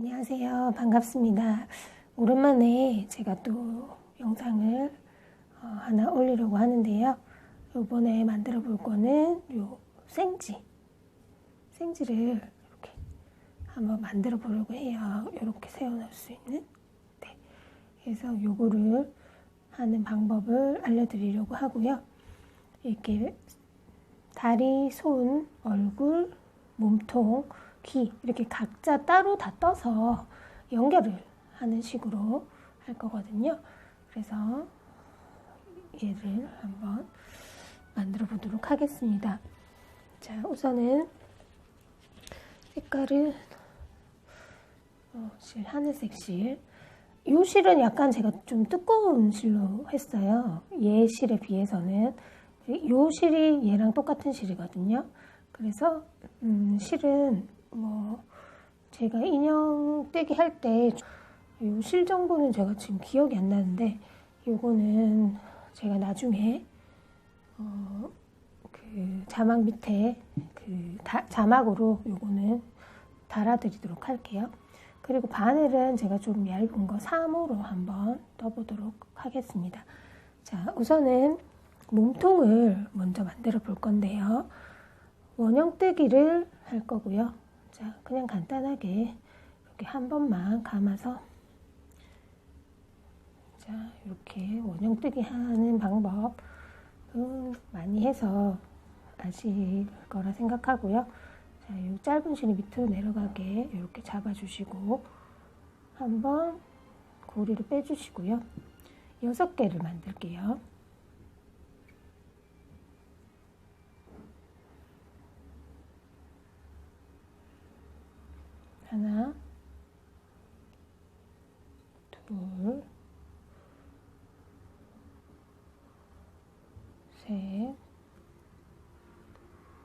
안녕하세요. 반갑습니다. 오랜만에 제가 또 영상을 어, 하나 올리려고 하는데요. 이번에 만들어 볼 거는 요 생지. 생지를 이렇게 한번 만들어 보려고 해요. 이렇게 세워놓을 수 있는. 네. 그래서 요거를 하는 방법을 알려드리려고 하고요. 이렇게 다리, 손, 얼굴, 몸통, 귀 이렇게 각자 따로 다 떠서 연결을 하는 식으로 할 거거든요. 그래서 얘를 한번 만들어 보도록 하겠습니다. 자, 우선은 색깔을 어, 실 하늘색 실. 이 실은 약간 제가 좀 두꺼운 실로 했어요. 얘 실에 비해서는 이 실이 얘랑 똑같은 실이거든요. 그래서 음, 실은 뭐 제가 인형 떼기 할 때 이 실 정보는 제가 지금 기억이 안 나는데 요거는 제가 나중에 어, 그 자막 밑에 그 다, 자막으로 요거는 달아드리도록 할게요. 그리고 바늘은 제가 좀 얇은 거 3호로 한번 떠보도록 하겠습니다. 자, 우선은 몸통을 먼저 만들어 볼 건데요. 원형뜨기를 할 거고요. 자, 그냥 간단하게 이렇게 한 번만 감아서 자, 이렇게 원형뜨기 하는 방법 많이 해서 아실 거라 생각하고요. 자, 이 짧은 실이 밑으로 내려가게 이렇게 잡아주시고 한번 고리를 빼주시고요. 여섯 개를 만들게요. 하나, 둘, 셋,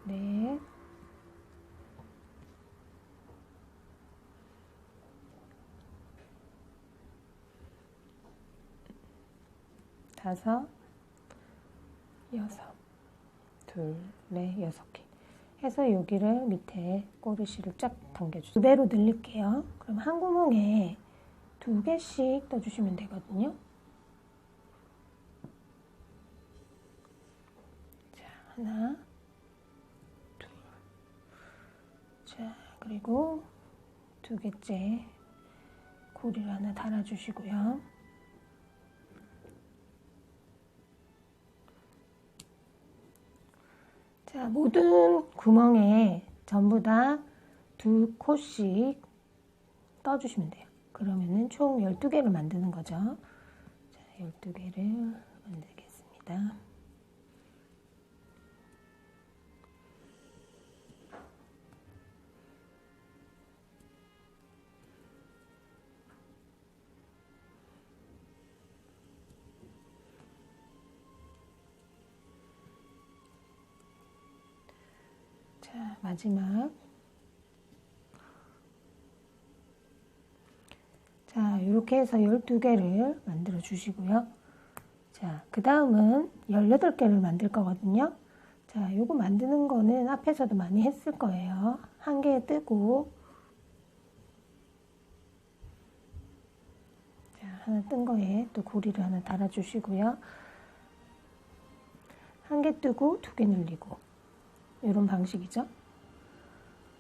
넷, 다섯, 여섯, 둘, 넷, 여섯 개. 해서 여기를 밑에 꼬리실을 쫙 당겨주세요. 두 배로 늘릴게요. 그럼 한 구멍에 두 개씩 떠주시면 되거든요. 자, 하나, 둘. 자, 그리고 두 개째 고리를 하나 달아주시고요. 자, 모든 구멍에 전부 다 두 코씩 떠주시면 돼요. 그러면은 총 12개를 만드는 거죠. 자, 12개를 만들겠습니다. 자, 마지막. 자, 이렇게 해서 12개를 만들어 주시고요. 자, 그 다음은 18개를 만들 거거든요. 자, 요거 만드는 거는 앞에서도 많이 했을 거예요. 한 개 뜨고, 자, 하나 뜬 거에 또 고리를 하나 달아주시고요. 한 개 뜨고 두 개 늘리고, 이런 방식이죠.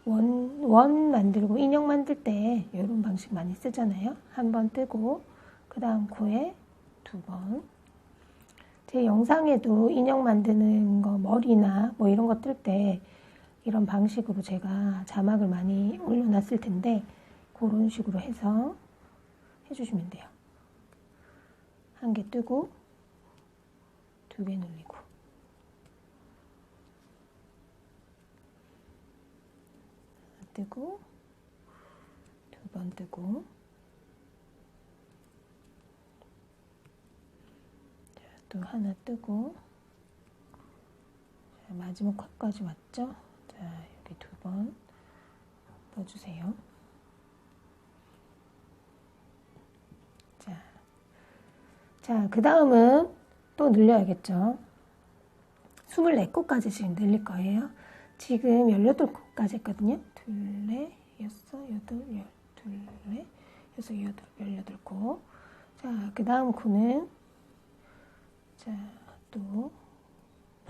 원, 원 만들고 인형 만들 때 이런 방식 많이 쓰잖아요. 한 번 뜨고 그 다음 코에 두 번. 제 영상에도 인형 만드는 거 머리나 뭐 이런 거 뜰 때 이런 방식으로 제가 자막을 많이 올려놨을 텐데 그런 식으로 해서 해주시면 돼요. 한 개 뜨고 두 개 눌리고 뜨고 두 번 뜨고 자, 또 하나 뜨고 자, 마지막 컷까지 왔죠? 자 여기 두번 넣어주세요. 자, 자, 그 다음은 또 늘려야겠죠. 24코까지 지금 늘릴 거예요. 지금 18코까지 했거든요. 둘, 넷, 여섯, 여덟, 열두. 둘, 넷, 여섯, 여덟, 열 여덟 코. 자, 그 다음 코는 자, 또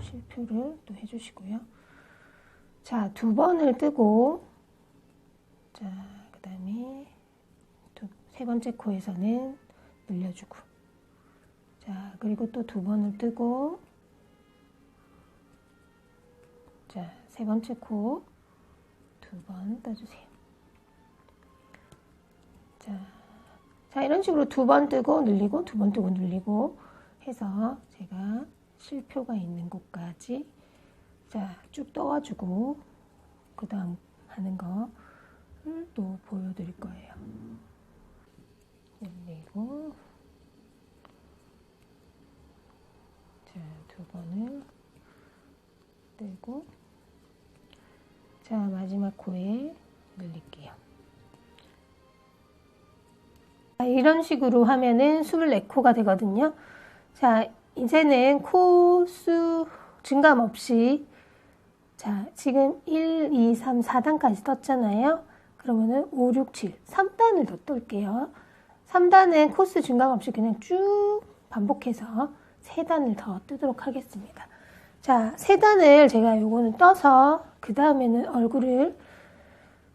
실표를 또 해주시고요. 자, 두 번을 뜨고 자, 그 다음에 세 번째 코에서는 늘려주고 자, 그리고 또 두 번을 뜨고 자, 세 번째 코 두번 떠주세요. 자, 자 이런 식으로 두 번 뜨고 늘리고 두 번 뜨고 늘리고 해서 제가 실표가 있는 곳까지 자, 쭉 떠가지고 그 다음 하는 거를 또 보여드릴 거예요. 늘리고 자, 두 번을 떼고 자, 마지막 코에 늘릴게요. 자, 이런 식으로 하면은 24코가 되거든요. 자, 이제는 코 수 증감 없이 자, 지금 1, 2, 3, 4단까지 떴잖아요. 그러면은 5, 6, 7, 3단을 더 뜰게요. 3단은 코스 증감 없이 그냥 쭉 반복해서 3단을 더 뜨도록 하겠습니다. 자, 3단을 제가 요거는 떠서 그 다음에는 얼굴을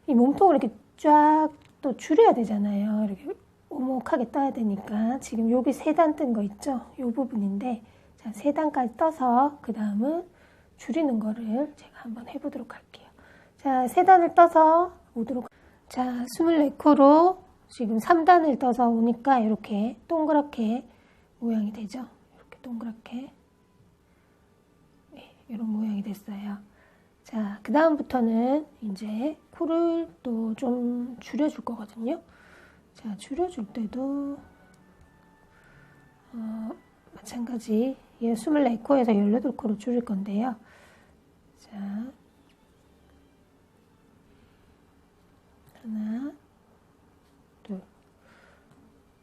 이 몸통을 이렇게 쫙 또 줄여야 되잖아요. 이렇게 오목하게 떠야 되니까 지금 여기 3단 뜬 거 있죠? 요 부분인데 자, 3단까지 떠서 그 다음은 줄이는 거를 제가 한번 해보도록 할게요. 자, 3단을 떠서 오도록 자, 24코로 지금 3단을 떠서 오니까 이렇게 동그랗게 모양이 되죠? 이렇게 동그랗게 네, 이런 모양이 됐어요. 자, 그 다음부터는 이제 코를 또 좀 줄여줄 거거든요. 자, 줄여줄 때도 어, 마찬가지 얘 24코에서 18코로 줄일 건데요. 자, 하나, 둘.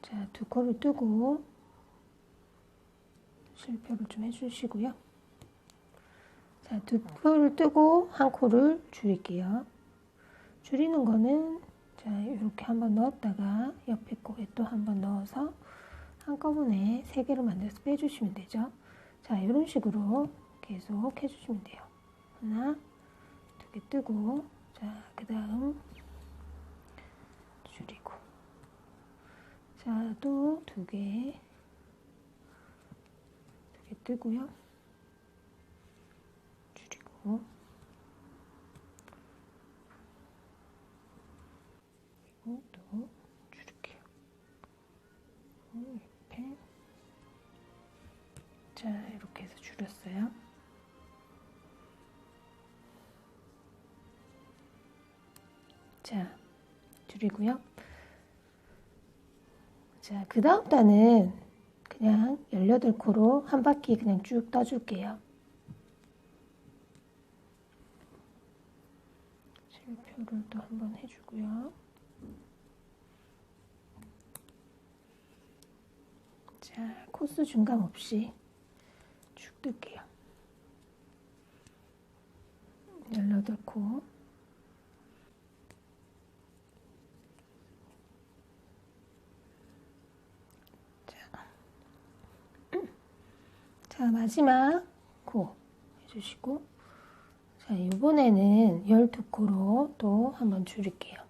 자, 두 코를 뜨고 실표를 좀 해주시고요. 자, 두 코를 뜨고 한 코를 줄일게요. 줄이는 거는 자, 이렇게 한번 넣었다가 옆에 코에 또 한번 넣어서 한꺼번에 세 개를 만들어서 빼주시면 되죠. 자, 이런 식으로 계속 해주시면 돼요. 하나, 두 개 뜨고, 자, 그 다음 줄이고, 자, 또 두 개, 두 개 뜨고요. 줄이고, 그리고 또 줄일게요. 이렇게. 자, 이렇게 해서 줄였어요. 자, 줄이고요. 자, 그 다음 단은 그냥 18코로 한 바퀴 그냥 쭉 떠줄게요. 또 한번 해주고요. 자, 코스 중감 없이 쭉 뜰게요. 18코. 자, 자, 마지막 코 해주시고. 자, 이번에는 12코로 또 한번 줄일게요.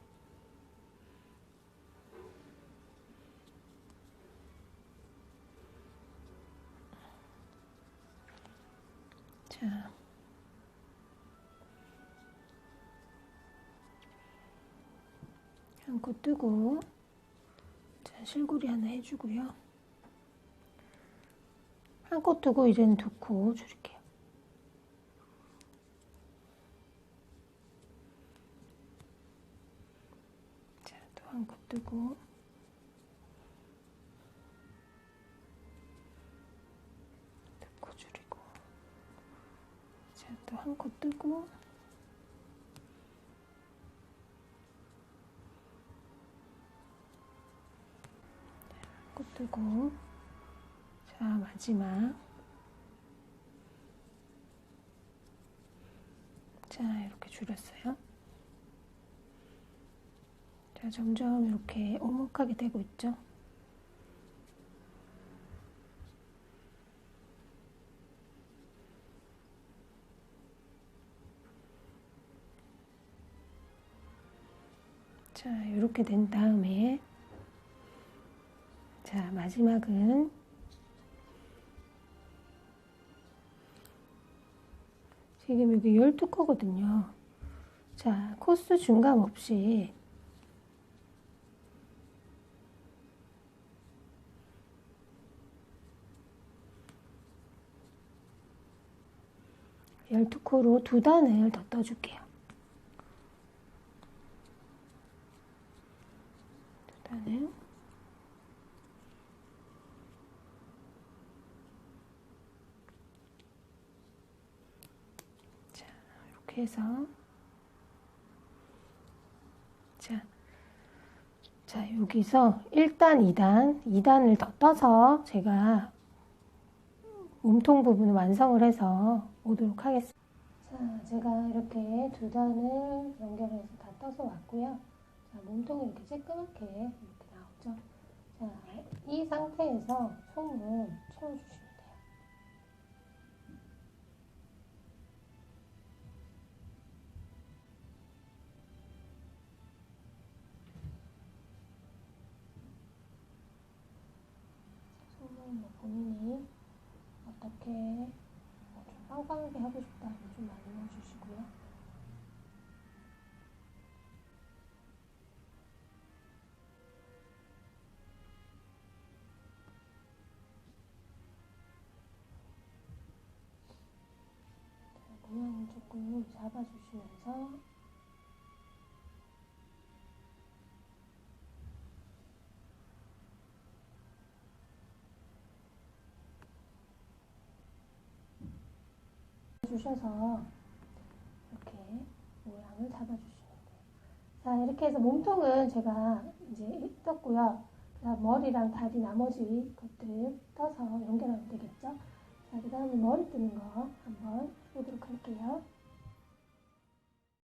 자. 한 코 뜨고, 자, 실고리 하나 해주고요. 한 코 뜨고, 이제는 두 코 줄일게요. 자, 또 두코 줄이고, 자, 또한 코 뜨고, 코 뜨고, 자, 마지막. 자, 이렇게 줄였어요. 자, 자, 점점 이렇게 오목하게 되고 있죠. 자, 이렇게 된 다음에 자, 마지막은 지금 여기 12코거든요. 자, 코스 중감 없이 열두 코로 두 단을 더 떠줄게요. 두 단을 자 이렇게 해서 자, 자 여기서 1단, 2단, 2단을 더 떠서 제가 몸통 부분을 완성을 해서 오도록 하겠습니다. 자, 제가 이렇게 두 단을 연결해서 다 떠서 왔고요. 자, 몸통이 이렇게 쬐끄맣게 이렇게 나오죠. 자, 이 상태에서 솜을 채워주시면 뭐좀 빵빵하게 하고 싶다면 좀 많이 넣어주시고요. 자, 모양을 조금 잡아주시면서 주셔서 이렇게 모양을 잡아주시면 돼요. 자, 이렇게 해서 몸통은 제가 이제 떴고요. 그다음 머리랑 다리 나머지 것들 떠서 연결하면 되겠죠? 자, 그 다음에 머리 뜨는 거 한번 해보도록 할게요.